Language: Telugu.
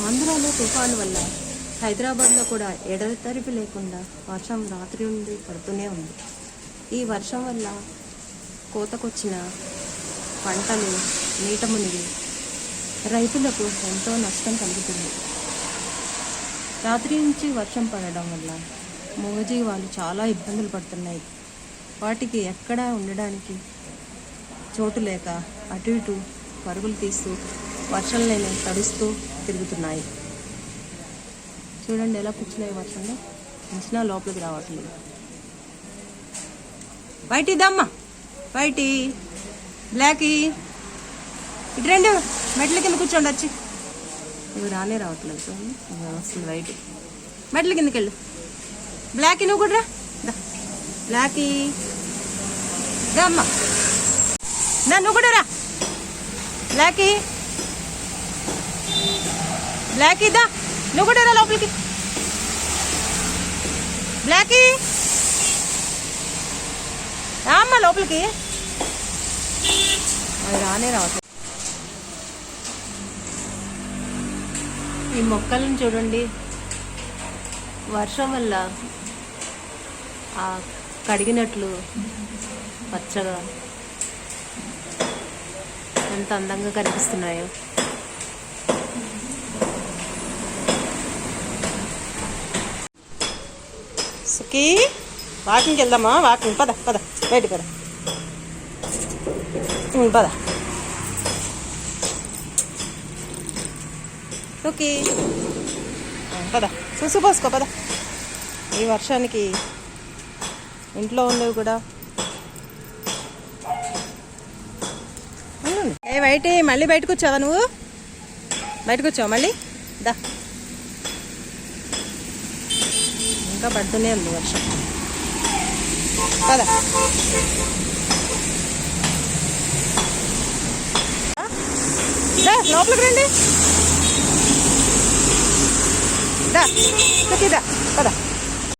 ఆంధ్రాలో తుఫాను వల్ల హైదరాబాద్లో కూడా ఎడతెరిపి లేకుండా వర్షం రాత్రి నుండి పడుతూనే ఉంది. ఈ వర్షం వల్ల కోతకొచ్చిన పంటలు నీట మునిగి రైతులకు ఎంతో నష్టం కలుగుతుంది. రాత్రి నుంచి వర్షం పడడం వల్ల మూగజీవాలు చాలా ఇబ్బందులు పడుతున్నాయి. వాటికి ఎక్కడా ఉండడానికి చోటు లేక అటు ఇటు పరుగులు తీస్తూ వర్షంలోనే తడుస్తూ తిరుగుతున్నాయి. చూడండి ఎలా కూర్చున్నాయి వర్షంలో. ఉంచినా లోపలికి రావట్లేదు. బయటి దమ్మా. బయటి. బ్లాకీ. ఇటు రెండు. మెట్ల కింద కూర్చోండి వచ్చి. ఇవి రానే రావట్లేదు చూడండి. వస్తుంది వైట్ మెట్ల కిందకి వెళ్ళు. బ్లాకీ నువ్వు కూడా రా. బ్లాకీ. దమ్మా. నువ్వు కూడా రా. బ్లాకీ. బ్లాకీ దా నువ్వు కూడా రా లోపలికి. బ్లాకీ. రామ్మా లోపలికి. అది రానే రావట్లేదు. ఈ మొక్కలను చూడండి. వర్షం వల్ల ఆ కడిగినట్లు పచ్చగా ఎంత అందంగా కనిపిస్తున్నాయో. సుఖీ వాకింగ్కి వెళ్దామా? వాకింగ్ పద పద బయట పద. పద. సుఖీ పద. చూసు పోసుకో పద. ఈ వర్షానికి ఇంట్లో ఉండేవి కూడా. ఏ బయట మళ్ళీ బయటకు వచ్చావా నువ్వు? బయటకు వచ్చావా మళ్ళీ? దా. ఇంకా పడుతూనే ఉంది వర్షం. కదా దా, లోపలికి రండి. దా సుఖీ దా పద.